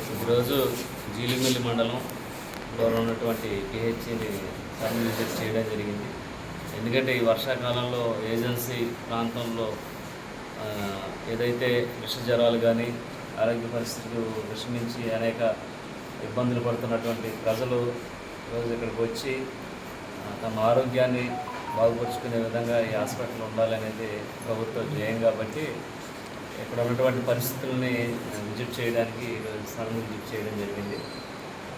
ఈరోజు జీలిమిల్లి మండలంలో ఉన్నటువంటి పిహెచ్సిని సర్వే విజిట్ చేయడం జరిగింది. ఎందుకంటే ఈ వర్షాకాలంలో ఏజెన్సీ ప్రాంతంలో ఏదైతే విష జ్వరాలు కానీ ఆరోగ్య పరిస్థితులు విషమించి అనేక ఇబ్బందులు పడుతున్నటువంటి ప్రజలు ఈరోజు ఇక్కడికి వచ్చి తమ ఆరోగ్యాన్ని బాగుపరుచుకునే విధంగా ఈ హాస్పిటల్ ఉండాలనేది ప్రభుత్వ ధ్యేయం కాబట్టి ఇక్కడ ఉన్నటువంటి పరిస్థితుల్ని విజిట్ చేయడానికి ఈరోజు స్థలం విజిట్ చేయడం జరిగింది.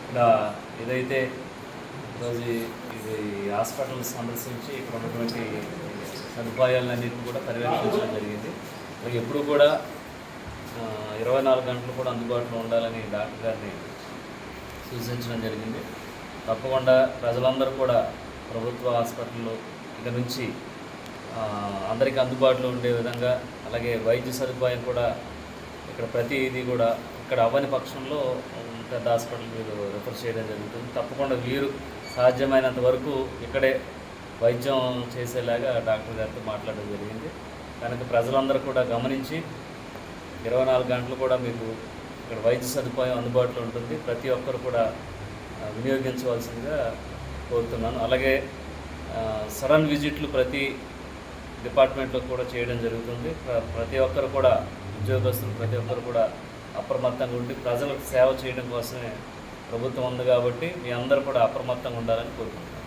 ఇక్కడ ఏదైతే ఈరోజు ఇది హాస్పిటల్ సందర్శించి ఇక్కడ ఉన్నటువంటి సదుపాయాలన్నింటినీ కూడా పర్యవేక్షించడం జరిగింది. అలాగే ఎప్పుడు కూడా ఇరవై నాలుగు గంటలు కూడా అందుబాటులో ఉండాలని డాక్టర్ గారిని సూచించడం జరిగింది. తప్పకుండా ప్రజలందరూ కూడా ప్రభుత్వ హాస్పిటల్లో ఇక నుంచి అందరికీ అందుబాటులో ఉండే విధంగా అలాగే వైద్య సదుపాయం కూడా ఇక్కడ ప్రతి ఇది కూడా ఇక్కడ అవ్వని పక్షంలో పెద్ద హాస్పిటల్ మీరు రిఫర్ చేయడం జరుగుతుంది. తప్పకుండా వీరు సాధ్యమైనంత వరకు ఇక్కడే వైద్యం చేసేలాగా డాక్టర్ గారితో మాట్లాడడం జరిగింది. కనుక ప్రజలందరూ కూడా గమనించి ఇరవై నాలుగు గంటలు కూడా మీకు ఇక్కడ వైద్య సదుపాయం అందుబాటులో ఉంటుంది. ప్రతి ఒక్కరు కూడా వినియోగించవలసిందిగా కోరుతున్నాను. అలాగే సడన్ విజిట్లు ప్రతి డిపార్ట్మెంట్లో కూడా చేయడం జరుగుతుంది. ప్ర- ప్రతి ఒక్కరు కూడా ఉద్యోగస్తులు ప్రతి ఒక్కరు కూడా అప్రమత్తంగా ఉండి ప్రజలకు సేవ చేయడం కోసమే ప్రభుత్వం ఉంది కాబట్టి మీ అందరూ కూడా అప్రమత్తంగా ఉండాలని కోరుకుంటున్నాను.